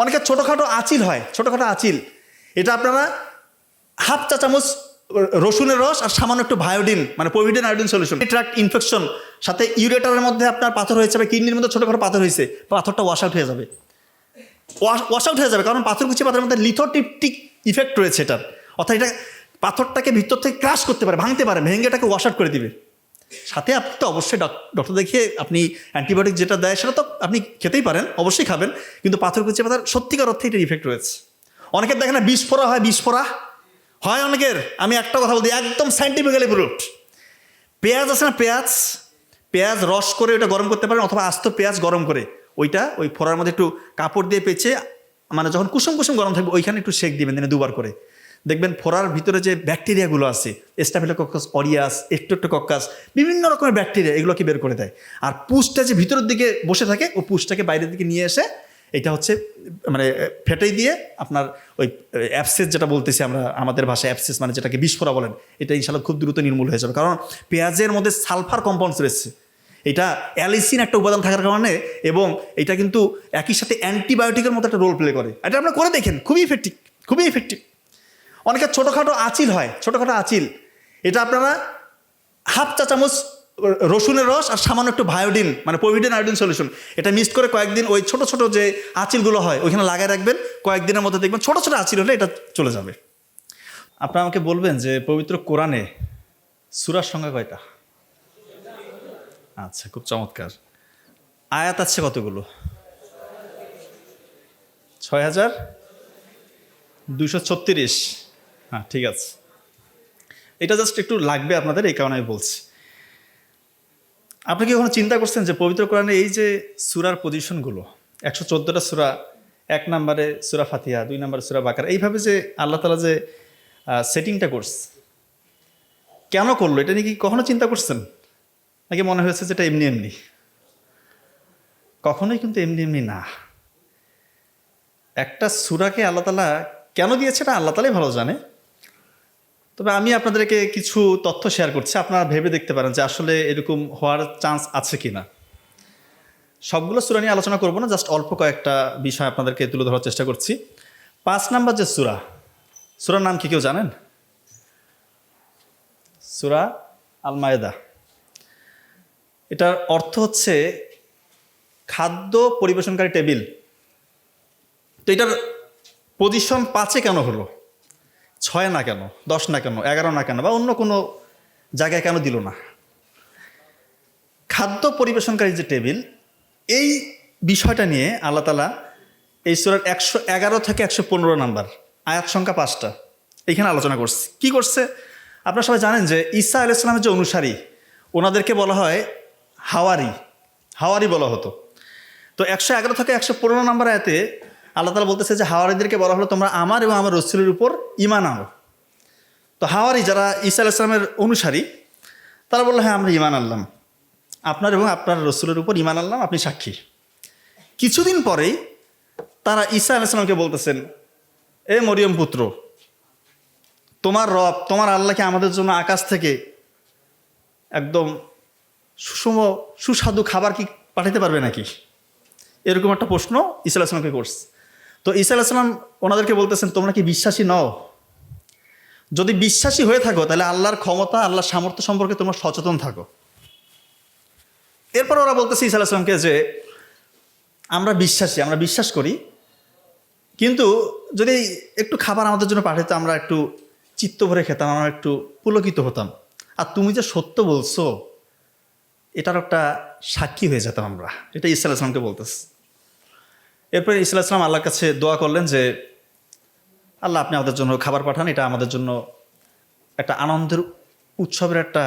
অনেকের ছোটোখাটো আচিল হয়, ছোটোখাটো আচিল। এটা আপনারা হাফ চা চামচ রসুনের রস আর সামান্য একটু ভায়োডিন মানে povidone iodine solution. Tract infection সাথে ইউরেটারের মধ্যে আপনার পাথর হয়েছে বা কিডনির মধ্যে ছোটোখাটো পাথর হয়েছে, পাথরটা ওয়াশ আউট হয়ে যাবে। ওয়াশ আউট হয়ে যাবে, কারণ পাথর পাথরকুচি পাথরের মধ্যে লিথোটিপটিক ইফেক্ট রয়েছে এটার। অর্থাৎ এটা পাথরটাকে ভিতর থেকে ক্রাশ করতে পারে, ভাঙতে পারে, ভেঙে এটাকে ওয়াশ আউট করে দিবে। সাথে আপনি তো অবশ্যই ডক্টর দেখিয়ে আপনি অ্যান্টিবায়োটিক যেটা দেয় সেটা তো আপনি খেতেই পারেন, অবশ্যই খাবেন। কিন্তু পাথর পাথরকুচি পাথর সত্যিকার অর্থে এটার ইফেক্ট রয়েছে। অনেকের দেখেন না বিস্ফোরা হয় বিস্ফোরা হয় অনেকের। আমি একটা কথা বলি একদম সাইন্টিফিক্যালি প্রুফড পেঁয়াজ আছে না, পেঁয়াজ? পেঁয়াজ রস করে ওটা গরম করতে পারেন, অথবা আস্ত পেঁয়াজ গরম করে। ওইটা ওই ফোড়ার মধ্যে একটু কাপড় দিয়ে পেঁচে মানে যখন কুসুম কুসুম গরম থাকবে, ওইখানে একটু সেক দিবেন, দিনে দুবার করে। দেখবেন ফোড়ার ভিতরে যে ব্যাকটেরিয়াগুলো আছে এস্টাফিলোকক্কাস অরিয়াস এস্টোটোকক্কাস বিভিন্ন রকমের ব্যাকটেরিয়া, এগুলোকে বের করে দেয়। আর পুষটা যে ভিতরের দিকে বসে থাকে, ও পুষটাকে বাইরের দিকে নিয়ে এসে এটা হচ্ছে মানে ফেটেই দিয়ে আপনার ওই অ্যাপসেস যেটা বলতেছি আমরা, আমাদের ভাষায় অ্যাপসেস মানে যেটাকে বিস্ফোরা বলেন, এটা ইনশাল্লাহ খুব দ্রুত নির্মূল হয়ে যাবে। কারণ পেঁয়াজের মধ্যে সালফার কম্পাউন্ডস রয়েছে। এটা অ্যালিসিন একটা উপাদান থাকার কারণে এবং এটা কিন্তু একই সাথে অ্যান্টিবায়োটিকের মতো একটা রোল প্লে করে। এটা আপনারা করে দেখেন, খুবই ইফেক্টিভ খুবই ইফেক্টিভ অনেকের ছোটোখাটো আচিল হয়, ছোটোখাটো আচিল। এটা আপনারা হাফ চা চামচ রসুনের রস আর সামান্য একটু ভায়োডিন মানে পোভিডিন আয়োডিন সলিউশন। এটা মিক্সড করে কয়েকদিন ওই ছোট ছোট যে আচিলগুলো হয়, ওইখানে লাগায় রাখবেন। কয়েকদিনের মধ্যে দেখবেন ছোট ছোট আচিল হলে এটা চলে যাবে। আপনারা আমাকে বলবেন যে পবিত্র কোরআনে সুরার সংখ্যা কয়টা? আচ্ছা খুব চমৎকার। আয়াত আছে কতগুলো? ছয় হাজার দুশো ছত্রিশ। হ্যাঁ ঠিক আছে। এটা জাস্ট একটু লাগবে আপনাদের, এই কারণে আমি বলছি। আপনি কি কখনো চিন্তা করছেন যে পবিত্র কোরআনে এই যে সুরার পজিশনগুলো একশো চোদ্দোটা সুরা, এক নম্বরে সুরা ফাতিহা, দুই নম্বরে সুরা বাকার, এইভাবে যে আল্লাহ তালা যে সেটিংটা করছে, কেন করল? এটা নিয়ে কি কখনো চিন্তা করছেন? নাকি মনে হয়েছে যে এটা এমনি এমনি? কখনোই কিন্তু এমনি এমনি না। একটা সুরাকে আল্লাহ তালা কেন দিয়েছে এটা আল্লাহ তালাই ভালো জানে। তবে আমি আপনাদেরকে কিছু তথ্য শেয়ার করছি। আপনারা ভেবে দেখতে পারেন যে আসলে এরকম হওয়ার চান্স আছে কি না সবগুলো সুরা নিয়ে আলোচনা করব না জাস্ট অল্প কয়েকটা বিষয় আপনাদেরকে তুলে ধরার চেষ্টা করছি। পাঁচ নাম্বার যে সুরা, সুরার নাম কি কেউ জানেন? সুরা আল মায়েদা এটার অর্থ হচ্ছে খাদ্য পরিবেশনকারী টেবিল। তো এটার পজিশন পাঁচে কেন হলো? ছয় না কেন, দশ না কেন, এগারো না কেন বা অন্য কোনো জায়গায় কেন দিল না? খাদ্য পরিবেশনকারী যে টেবিল, এই বিষয়টা নিয়ে আল্লাহ তালা এই সুরার একশো এগারো থেকে একশো পনেরো নাম্বার আয়াত সংখ্যা পাঁচটা এইখানে আলোচনা করছে। কি করছে? আপনারা সবাই জানেন যে ঈসা আল ইসলামের যে অনুসারী, ওনাদেরকে বলা হয় হাওয়ারি। হাওয়ারি বলা হতো। তো একশো এগারো থেকে একশো পনেরো নাম্বার আয়াতে আল্লাহ তালা বলতেছে যে হাওয়ারিদেরকে বলা হলো, তোমরা আমার এবং আমার রসুলের উপর ইমান আনো। তো হাওয়ারি যারা ঈসা আল ইসলামের অনুসারী, তারা বলল হ্যাঁ আমরা ইমান আনলাম। আপনার এবং আপনার রসুলের উপর ইমান আনলাম, আপনি সাক্ষী। কিছুদিন পরেই তারা ঈসা আল ইসলামকে বলতেছেন, এ মরিয়ম পুত্র, তোমার রব, তোমার আল্লাহকে আমাদের জন্য আকাশ থেকে একদম সুষম, সুস্বাদু খাবার কি পাঠাতে পারবে নাকি? এরকম একটা প্রশ্ন ঈসা আলাহিসামকে করছে। তো ঈসা আলাহিসাম ওনাদেরকে বলতেছেন, তোমরা কি বিশ্বাসী নও? যদি বিশ্বাসী হয়ে থাকো, তাহলে আল্লাহর ক্ষমতা, আল্লাহর সামর্থ্য সম্পর্কে তোমরা সচেতন থাকো। এরপর ওরা বলতেছে ঈসা আলাহিসামকে যে, আমরা বিশ্বাসী, আমরা বিশ্বাস করি। কিন্তু যদি একটু খাবার আমাদের জন্য পাঠাতো আমরা একটু চিত্ত ভরে খেতাম, আমরা একটু পুলকিত হতাম। আর তুমি যে সত্য বলছো, এটার একটা সাক্ষী হয়ে যেতাম আমরা। এটা ইসা ইসলামকে বলতেছে। এরপরে ইসা ইসলাম আল্লাহর কাছে দোয়া করলেন যে, আল্লাহ, আপনি আমাদের জন্য খাবার পাঠান। এটা আমাদের জন্য একটা আনন্দের উৎসবের একটা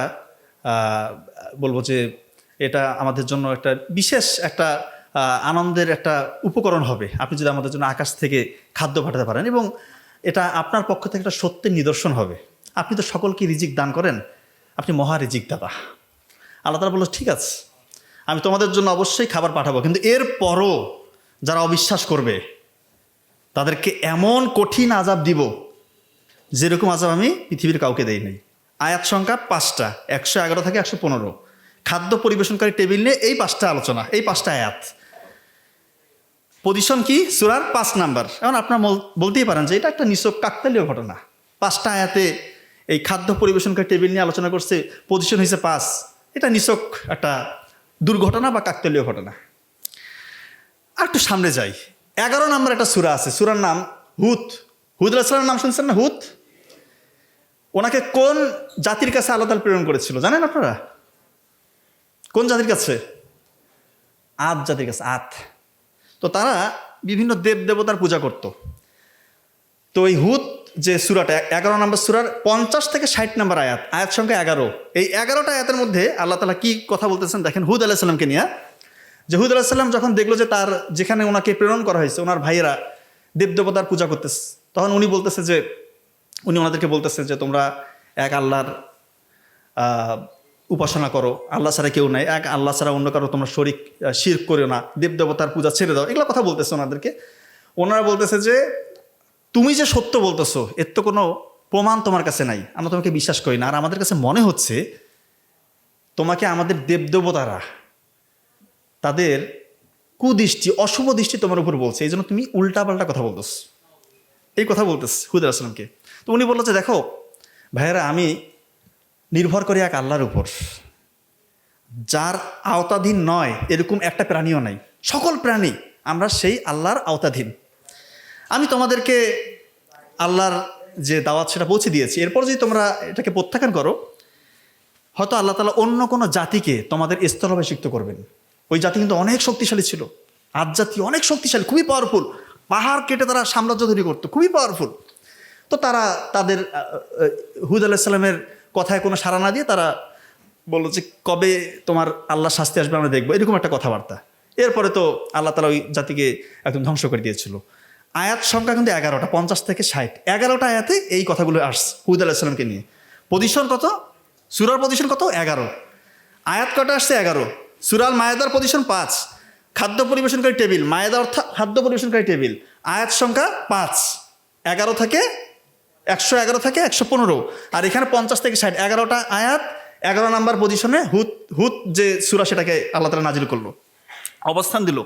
বলব যে এটা আমাদের জন্য একটা বিশেষ একটা আনন্দের একটা উপকরণ হবে। আপনি যদি আমাদের জন্য আকাশ থেকে খাদ্য পাঠাতে পারেন এবং এটা আপনার পক্ষ থেকে একটা সত্যের নিদর্শন হবে। আপনি তো সকলকে রিজিক দান করেন। আপনি মহা রিজিক দাদা আল্লাহ তালা বলল, ঠিক আছে। আমি তোমাদের জন্য অবশ্যই খাবার পাঠাবো। কিন্তু এর পরও যারা অবিশ্বাস করবে, তাদেরকে এমন কঠিন আজাব দিব যেরকম আজাব আমি পৃথিবীর কাউকে দেই নাই। আয়াত সংখ্যা পাঁচটা, একশো এগারো থেকে একশো পনেরো। খাদ্য পরিবেশনকারী টেবিল নিয়ে এই পাঁচটা আলোচনা, এই পাঁচটা আয়াত। পজিশন কি? সুরার পাঁচ নাম্বার। এখন আপনার বল- বলতেই পারেন যে এটা একটা নিছক কাকতালীয় ঘটনা। পাঁচটা আয়াতে এই খাদ্য পরিবেশনকারী টেবিল নিয়ে আলোচনা করছে পজিশন হয়েছে পাঁচ। এটা নিছক একটা দুর্ঘটনা বা কাকতালীয় ঘটনা। আর একটু সামনে যাই। এগারো নাম্বার একটা সুরা আছে, সুরার নাম হুত হুদ আলাহিসামের নাম শুনছেন না? হুত ওনাকে কোন জাতির কাছে আল্লাহ প্রেরণ করেছিল? জানেন আপনারা? কোন জাতির কাছে? আদ জাতির কাছে আত তো তারা বিভিন্ন দেব দেবতার পূজা করত। তো এই হুত যে সুরাটা, এগারো নম্বর সুরার পঞ্চাশ থেকে ষাট নম্বর আয়াত আয়াত সংখ্যা এগারো। এই এগারোটা আয়াতের মধ্যে আল্লাহ তালা কি কথা বলতেছেন? দেখেন হুদ আলাহিসাল্লামকে নিয়ে যে হুদ আলাহিসাল্লাম যখন দেখল যে তার যেখানে ওনাকে প্রেরণ করা হয়েছে, ওনার ভাইয়েরা দেব দেবতার পূজা করতেছে, তখন উনি বলতেছে যে, উনি ওনাদেরকে বলতেছে যে, তোমরা এক আল্লাহর উপাসনা করো, আল্লাহ ছাড়া কেউ নাই, এক আল্লাহ ছাড়া অন্য কারও তোমরা শরিক শির করো না, দেব দেবতার পূজা ছেড়ে দাও, এগুলো কথা বলতেছে ওনাদেরকে। ওনারা বলতেছে যে, তুমি যে সত্য বলতেছো, এর তো কোনো প্রমাণ তোমার কাছে নাই, আমরা তোমাকে বিশ্বাস করি না, আর আমাদের কাছে মনে হচ্ছে তোমাকে আমাদের দেবদেবতারা তাদের কুদৃষ্টি, অশুভ দৃষ্টি তোমার উপর বলছে। এই জন্য তুমি উল্টাপাল্টা কথা বলতেছ। এই কথা বলতেছ হুদ আসলামকে তো উনি বলল যে, দেখো, ভাইয়েরা, আমি নির্ভর করি এক আল্লাহর উপর। যার আওতাধীন নয়, এরকম একটা প্রাণীও নাই। সকল প্রাণী, আমরা সেই আল্লাহর আওতাধীন। আমি তোমাদেরকে আল্লাহর যে দাওয়াত, সেটা পৌঁছে দিয়েছি। এরপর যদি তোমরা এটাকে প্রত্যাখ্যান করো, হয়তো আল্লাহ তালা অন্য কোনো জাতিকে তোমাদের স্থলাভিষিক্ত করবেন। ওই জাতি কিন্তু অনেক শক্তিশালী ছিল। আজ জাতি অনেক শক্তিশালী, খুবই পাওয়ারফুল পাহাড় কেটে তারা সাম্রাজ্য তৈরি করতো, খুবই পাওয়ারফুল তো তারা তাদের হুদ আলাহিসাল্লামের কথায় কোনো সাড়া না দিয়ে তারা বলল যে, কবে তোমার আল্লাহ শাস্তি আসবে আমরা দেখব। এরকম একটা কথাবার্তা। এরপরে তো আল্লাহ তালা ওই জাতিকে একদম ধ্বংস করে দিয়েছিল। আয়াত সংখ্যা কিন্তু এগারোটা, পঞ্চাশ থেকে ষাট। এগারোটা আয়াতে এই কথাগুলো আসছে হুদ আলাহিসাল্লামকে নিয়ে। পজিশন কত? সুরার পজিশন কত? এগারো। আয়াত কটা আসছে? এগারো। সুরাল মায়েদার পজিশন পাঁচ। খাদ্য পরিবেশনকারী টেবিল, মায়েদা অর্থাৎ খাদ্য পরিবেশনকারী টেবিল। আয়াত সংখ্যা পাঁচ। এগারো থেকে একশো এগারো থেকে একশো পনেরো। আর এখানে পঞ্চাশ থেকে ষাট। এগারোটা আয়াত, এগারো নাম্বার পজিশনে হুত হুত যে সুরা সেটাকে আল্লাহ তালা নাজিল করল। অবস্থান দিল।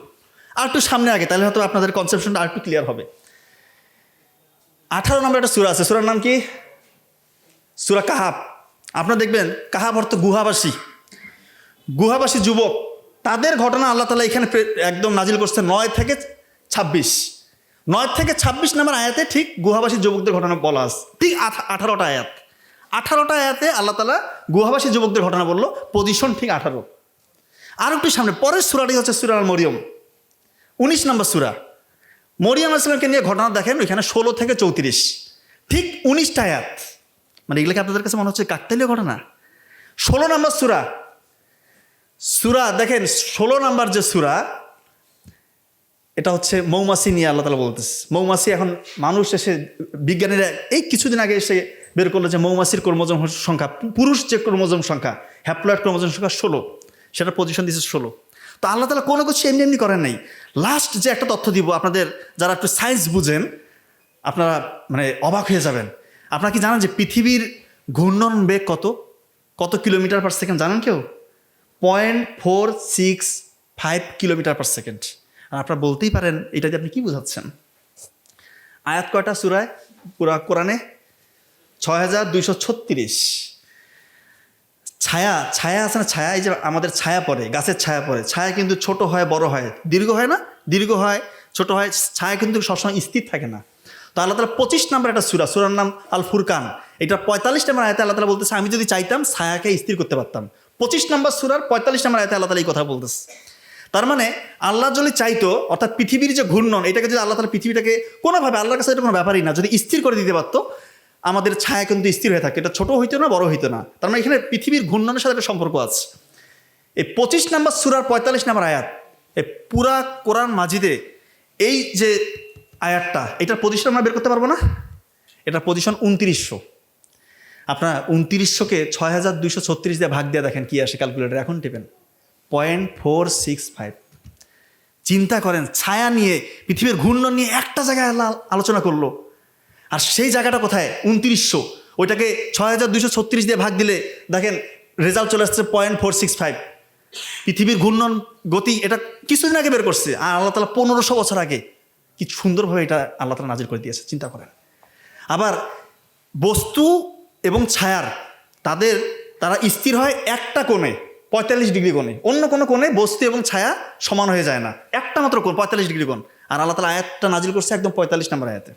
আর একটু সামনে আগে, তাহলে হয়তো আপনাদের কনসেপশনটা আর একটু ক্লিয়ার হবে। আঠারো নম্বর একটা সুরা আছে। সুরার নাম কি? সুরা কাহাব। আপনারা দেখবেন, কাহাব অর্থ গুহাবাসী। গুহাবাসী যুবক, তাদের ঘটনা আল্লাহ তালা এখানে একদম নাজিল করছে নয় থেকে ছাব্বিশ। নয় থেকে ছাব্বিশ নাম্বার আয়াতে ঠিক গুহাবাসী যুবকদের ঘটনা বলা আছে। ঠিক আঠারোটা আয়াত। আঠারোটা আয়াতে আল্লাহ তালা গুহাবাসী যুবকদের ঘটনা বলল পজিশন ঠিক আঠারো। আর একটু সামনে, পরের সুরাটি হচ্ছে সুরা আল মরিয়ম। উনিশ নম্বর সুরা। মরিয়াম আসলামকে নিয়ে ঘটনা দেখেন, ওইখানে ষোলো থেকে চৌত্রিশ। ঠিক উনিশটা আয়াত। মানে এগুলো কি আপনাদের কাছে মনে হচ্ছে কাকতালীয় ঘটনা? ষোলো নম্বর সুরা। সুরা, দেখেন, ষোলো নম্বর যে সুরা, এটা হচ্ছে মৌমাছি নিয়ে আল্লাহ তালা বলতেছে। মৌমাছি এখন মানুষ এসে, বিজ্ঞানীরা এই কিছুদিন আগে এসে বের করল যে মৌমাছির ক্রোমোজোম সংখ্যা, পুরুষ যে ক্রোমোজোম সংখ্যা, হ্যাপ্লয়েড ক্রোমোজোম সংখ্যা ষোলো, সেটা পজিশন দিচ্ছে ষোলো। তো আল্লাহ তালা কোনো কিছু এমনি এমনি করেন নাই। লাস্ট যে একটা তথ্য দিব, আপনাদের যারা একটু সায়েন্স বুঝেন, আপনারা মানে অবাক হয়ে যাবেন। আপনারা কি জানেন যে পৃথিবীর ঘূর্ণন বেগ কত? কত কিলোমিটার পার সেকেন্ড জানেন কেউ? Point four six five kilometre per second আর আপনারা বলতেই পারেন, এটা যে আপনি কি বোঝাচ্ছেন? আয়াত কয়টা সুরায়? পুরা কোরআনে? ছয় হাজার দুইশো ছত্রিশ। ছায়া ছায়া আছে না? ছায়া, এই যে আমাদের ছায়া পড়ে, গাছের ছায়া পড়ে। ছায়া কিন্তু ছোট হয়, বড় হয়। দীর্ঘ হয় না? দীর্ঘ হয়, ছোট হয়। ছায়া কিন্তু সবসময় স্থির থাকে না। তো আল্লাহ তালা পঁচিশ নাম্বার একটা সুরা, সুরার নাম আল ফুরকান এটা পঁয়তাল্লিশ নাম্বার আয়তে আল্লাহ তালা বলতেছে, আমি যদি চাইতাম, ছায়াকে স্থির করতে পারতাম। পঁচিশ নাম্বার সুরার পঁয়তাল্লিশ নম্বর আয়তে আল্লাহ তালা এই কথা বলতেছে। তার মানে আল্লাহ যদি চাইতো, অর্থাৎ পৃথিবীর যে ঘূর্ণন, এটাকে যদি আল্লাহ তালা পৃথিবীটাকে কোনোভাবে আল্লাহর কাছে এটা কোনো ব্যাপারই না, যদি স্থির করে দিতে পারতো, আমাদের ছায়া কিন্তু স্থির হয়ে থাকে। এটা ছোট হইতো না, বড় হইতো না। তার মানে এখানে পৃথিবীর ঘূর্ণনের সাথে একটা সম্পর্ক আছে। এই পঁচিশ নাম্বার সুরার পঁয়তাল্লিশ নম্বর আয়াত, এই পুরা কোরআন মাজিদে এই যে আয়াতটা, এটার পজিশন আমরা বের করতে পারব না? এটার পজিশন উনত্রিশশো। আপনার উনত্রিশশোকে ছয় হাজার দুইশো ছত্রিশ দিয়ে ভাগ দিয়ে দেখেন কি আসে ক্যালকুলেটার এখন টিপেন। পয়েন্ট ফোর সিক্স ফাইভ চিন্তা করেন, ছায়া নিয়ে, পৃথিবীর ঘূর্ণন নিয়ে একটা জায়গায় আলোচনা করল। আর সেই জায়গাটা কোথায়? উনত্রিশশো। ওইটাকে ছয় হাজার দুইশো ছত্রিশ দিয়ে ভাগ দিলে, দেখেন রেজাল্ট চলে আসছে পয়েন্ট ফোর সিক্স ফাইভ পৃথিবীর ঘূর্ণন গতি এটা কিছুদিন আগে বের করছে, আর আল্লাহ তালা পনেরোশো বছর আগে। কি সুন্দরভাবে এটা আল্লাহ তালা নাজির করে দিয়েছে, চিন্তা করেন। আবার বস্তু এবং ছায়ার, তাদের, তারা স্থির হয় একটা কোণে, পঁয়তাল্লিশ ডিগ্রি কোণে। অন্য কোনো কোণে বস্তু এবং ছায়া সমান হয়ে যায় না। একটা মাত্র কোণ, পঁয়তাল্লিশ ডিগ্রি কোণ। আর আল্লাহ তালা আয়াতটা নাজিল করছে একদম পঁয়তাল্লিশ নম্বর আয়াতে।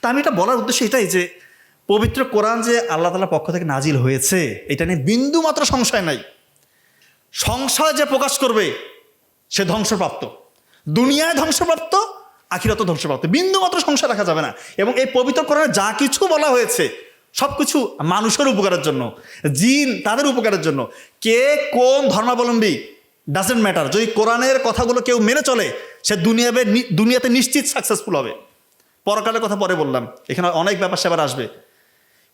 তা আমি এটা বলার উদ্দেশ্য এটাই যে, পবিত্র কোরআন যে আল্লাহ তালার পক্ষ থেকে নাজিল হয়েছে, এটা নিয়ে বিন্দু মাত্র সংশয় নাই। সংশয় যে প্রকাশ করবে, সে ধ্বংসপ্রাপ্ত। দুনিয়ায় ধ্বংসপ্রাপ্ত আখিরাত ধ্বংসপ্রাপ্ত। বিন্দু মাত্র সংশয় রাখা যাবে না। এবং এই পবিত্র কোরআনে যা কিছু বলা হয়েছে সব কিছু মানুষের উপকারের জন্য, জিন তাদের উপকারের জন্য। কে কোন ধর্মাবলম্বী ডাজেন্ট ম্যাটার যদি কোরআনের কথাগুলো কেউ মেনে চলে, সে দুনিয়াবে দুনিয়াতে নিশ্চিত সাকসেসফুল হবে। পরকালের কথা পরে বললাম, এখানে অনেক ব্যাপার সেবার আসবে।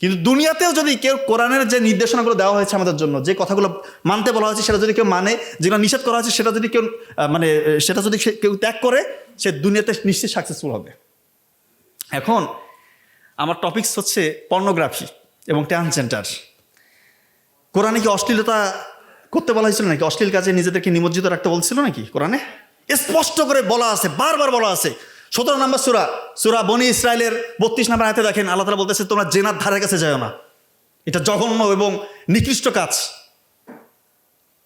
কিন্তু দুনিয়াতেও যদি কেউ কোরআনের যে নির্দেশনাগুলো দেওয়া হয়েছে আমাদের জন্য, যে কথাগুলো মানতে বলা হয়েছে, সেটা যদি কেউ মানে যেগুলো নিষেধ করা হয়েছে, সেটা যদি কেউ মানে সেটা যদি কেউ ত্যাগ করে, সে দুনিয়াতে নিশ্চিত সাকসেসফুল হবে। এখন আমার টপিকস হচ্ছে পর্নোগ্রাফি এবং ট্রান্সজেন্ডার কোরআনে কি অশ্লীলতা করতে বলা হয়েছিল নাকি? অশ্লীল কাজে নিজেদেরকে নিমজ্জিত রাখতে বলছিল নাকি কোরআনে? স্পষ্ট করে বলা আছে, বারবার বলা আছে। সতেরো নম্বর সুরা সুরা বনি ইসরায়েলের বত্রিশ নম্বর হাতে দেখেন, আল্লাহ তালা বলতেছে, তোমরা জেনার ধারের কাছে যাও না। এটা জঘন্য এবং নিকৃষ্ট কাজ।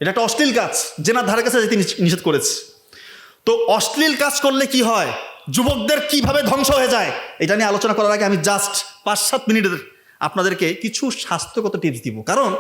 এটা একটা অশ্লীল কাজ। জেনার ধারের কাছে যেতে নিষ- নিষেধ করেছে। তো অশ্লীল কাজ করলে কি হয়? যুবকদের কীভাবে ধ্বংস হয়ে যায়? এটা নিয়ে আলোচনা করার আগে আমি জাস্ট পাঁচ সাত মিনিটের আপনাদেরকে কিছু স্বাস্থ্যগত টিপস দিব। কারণ